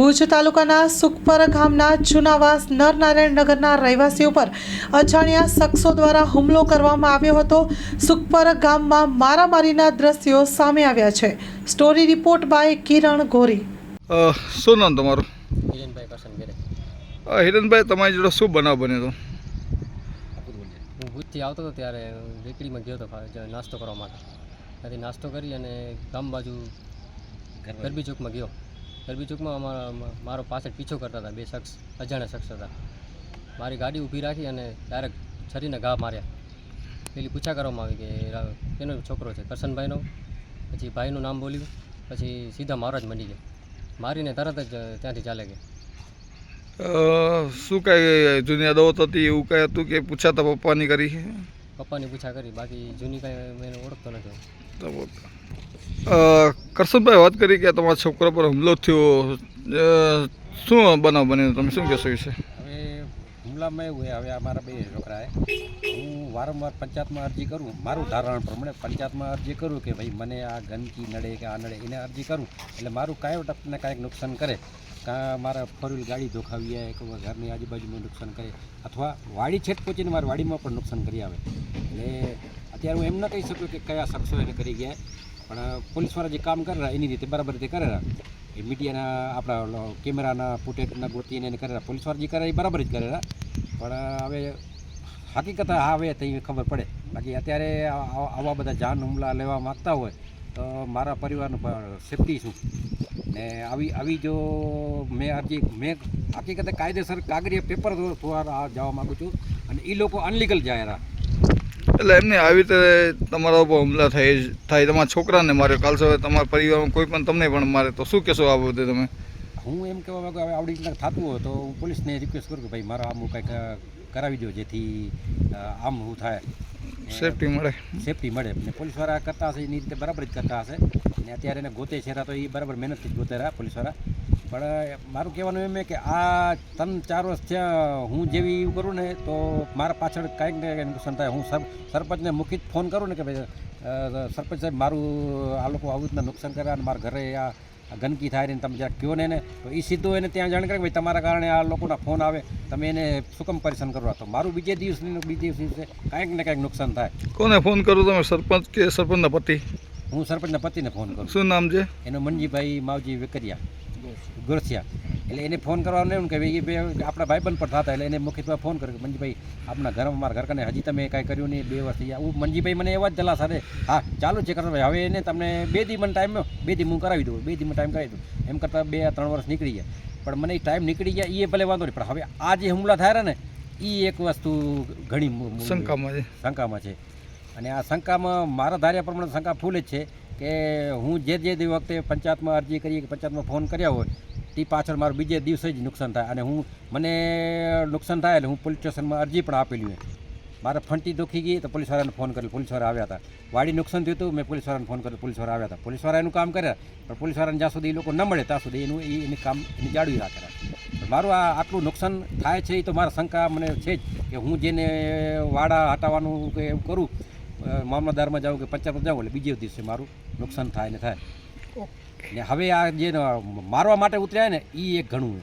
ભુજ તાલુકાના સુખપર ગામના જુનાવાસ નરનારાયણ નગરના રહેવાસીઓ પર અજાણ્યા શખ્સો દ્વારા હુમલો કરવામાં આવ્યો હતો. સુખપર ગામમાં મારામારીના દ્રશ્યો સામે આવ્યા છે. સ્ટોરી રિપોર્ટ બાય કિરણ ગોરી. શું નામ તમારું? હિરનભાઈ ઘેરે હિરણભાઈ તમારી જોડે શું બનાવ બન્યો હતો? હું ભૂજથી આવતો હતો ત્યારે વેકડીમાં ગયો હતો નાસ્તો કરવા માટે. ત્યાંથી નાસ્તો કરી અને ગામ બાજુ. ગરબી ચોકમાં ગયો. ગરબી ચોકમાં અમારા મારો પાછળ પીછો કરતા હતા બે શખ્સ અજાણ્યા શખ્સ હતા. મારી ગાડી ઊભી રાખી અને ડાયરેક્ટ છરીને ઘા માર્યા. પેલી પૂછા કરવામાં આવી કે એનો છોકરો છે? કરશનભાઈનો? પછી ભાઈનું નામ બોલ્યું. પછી સીધા મારા જ મંડી ગયા. મારીને તરત જ ત્યાંથી ચાલે ગયા. શું કાંઈ જૂની અદાવત હતી એવું કાંઈ હતું કે પૂછાતા પપ્પાની કરી? પપ્પાની પૂછા કરી. બાકી જૂની કાંઈ મેં એને ઓળખતો નથી. કરશનભાઈ વાત કરી કે તમારા છોકરા પર હુમલો થયો. શું બનાવ બન્યો? તમે શું કહેશો વિશે? હવે હુમલામાં એવું હોય હવે આ મારા બે છોકરાએ. હું વારંવાર પંચાયતમાં અરજી કરું. મારું ધારણ પ્રમાણે પંચાયતમાં અરજી કરું કે ભાઈ, મને આ ગંદકી નડે કે આ નડે, એને અરજી કરું. એટલે મારું કાંઈ ટપને કાંઈક નુકસાન કરે. કાં મારા ફોર ગાડી ધોખાવી જાય કે ઘરની આજુબાજુમાં નુકસાન કરે. અથવા વાડી છેટ પહોંચીને મારી વાડીમાં પણ નુકસાન કરી આવે. એટલે અત્યારે હું એમ ન કહી શકું કે કયા શખ્સો એને કરી ગયા. પણ પોલીસવાળા જે કામ કરે એની રીતે, બરાબર રીતે કરે એ મીડિયાના, આપણા કેમેરાના ફૂટેજના ગોતીને એને કરેલા પોલીસવાળા જે કરે એ બરાબર જ કરેલા પણ હવે હકીકત આવે તો એ ખબર પડે. બાકી અત્યારે આવા બધા જાન હુમલા લેવા માગતા હોય તો મારા પરિવારનું સેફટી શું ને આવી આવી જો મેં અરજી મેં હકીકતે કાયદેસર કાગરીય પેપર દ્વારા જવા માગું છું. અને એ લોકો અનલીગલ જાય રહ્યા એટલે એમને આવી રીતે તમારા ઉપર હુમલા થાય થાય. તમારા છોકરાને મારે કાલ સવારે તમારા પરિવારમાં કોઈ પણ તમને પણ મારે. તો શું કહેશો આ બધે તમે? હું એમ કહેવા માંગુ હવે આવડી રીતના થતું હોય તો હું પોલીસને રિક્વેસ્ટ કરું કે ભાઈ મારા આમ કંઈક કરાવી દો જેથી આમ હું થાય. સેફટી મળે. સેફટી મળે. ને પોલીસવાળા કરતા હશે એની રીતે બરાબર જ કરતા હશે. ને અત્યારે એને ગોતે છે તો એ બરાબર મહેનતથી જ ગોતે રહ્યા પોલીસવાળા. પણ મારું કહેવાનું એમ કે આ ત્રણ ચાર વર્ષ થયા હું જેવી એવું કરું ને તો મારા પાછળ કાંઈક ને કાંઈક નુકસાન થાય. હું સર સરપંચને મુખિત ફોન કરું ને કે ભાઈ સરપંચ સાહેબ મારું આ લોકો આવું રીતના નુકસાન કર્યા અને મારા ઘરે આ ગંદકી થાય ને તમે જ્યાં કહો ને એને તો એ સીધો એને ત્યાં જાણ કરે કે ભાઈ તમારા કારણે આ લોકોના ફોન આવે તમે એને શું કામ પરેશાન કરવા. તો મારું બીજે દિવસની બીજે દિવસે કાંઈક ને કાંઈક નુકસાન થાય. કોને ફોન કરું તમે સરપંચ કે સરપંચના પતિ? હું સરપંચના પતિને ફોન કરું. શું નામ છે? એનો મનજીભાઈ માવજી વેકરિયા. ગોરસિયા. એટલે એને ફોન કરવાનો એમ કે ભાઈ એ બે આપણા ભાઈબંધ પણ થતા એટલે એને મુખ્યત્વે ફોન કર્યો કે મનજીભાઈ આપણા ઘરમાં મારા ઘરકાને હજી તમે કાંઈ કર્યું નહીં બે વર્ષ થઈ ગયા હું મનજીભાઈ મને એવા જ દલા સાથે હા ચાલુ છે કરતા ભાઈ હવે એને તમને બે દી મને ટાઈમ બે દી હું કરાવી દઉં બે દી મને ટાઈમ કરાવી દઉં. એમ કરતાં બે ત્રણ વર્ષ નીકળી ગયા. પણ મને એ ટાઈમ નીકળી ગયા એ ભલે વાંધો નહીં પણ હવે આ જે હુમલા થયા ને એ એક વસ્તુ ઘણી શંકામાં છે. શંકામાં છે. અને આ શંકામાં મારા ધાર્યા પ્રમાણે શંકા ફૂલ જ છે. કે હું જે જે વખતે પંચાયતમાં અરજી કરી કે પંચાયતમાં ફોન કર્યા હોય, તે પાછળ મારું બીજે દિવસે જ નુકસાન થાય. અને હું, મને નુકસાન થાય એટલે હું પોલીસ સ્ટેશનમાં અરજી પણ આપેલી હોય. મારે ફંટી દુખી ગઈ તો પોલીસવાળાને ફોન કર્યો. પોલીસવાળા આવ્યા હતા. વાડી નુકસાન થયું હતું, મેં પોલીસવાળાને ફોન કર્યો. પોલીસવાળા આવ્યા હતા. પોલીસવાળા એનું કામ કર્યા પણ પોલીસવાળાને જ્યાં સુધી એ લોકો ન મળે, ત્યાં સુધી એનું એની કામ, એને જાળવી રાખે. મારું આ આટલું નુકસાન થાય છે એ તો મારા શંકા મને છે જ કે હું જેને વાડા હટાવવાનું કે એવું કરું મામલતદારમાં જાઉં કે પંચાયતમાં જાઉં એટલે બીજે દિવસે મારું નુકસાન થાય ને થાય. ને હવે આ જે મારવા માટે ઉતર્યા ને એ એક ઘણું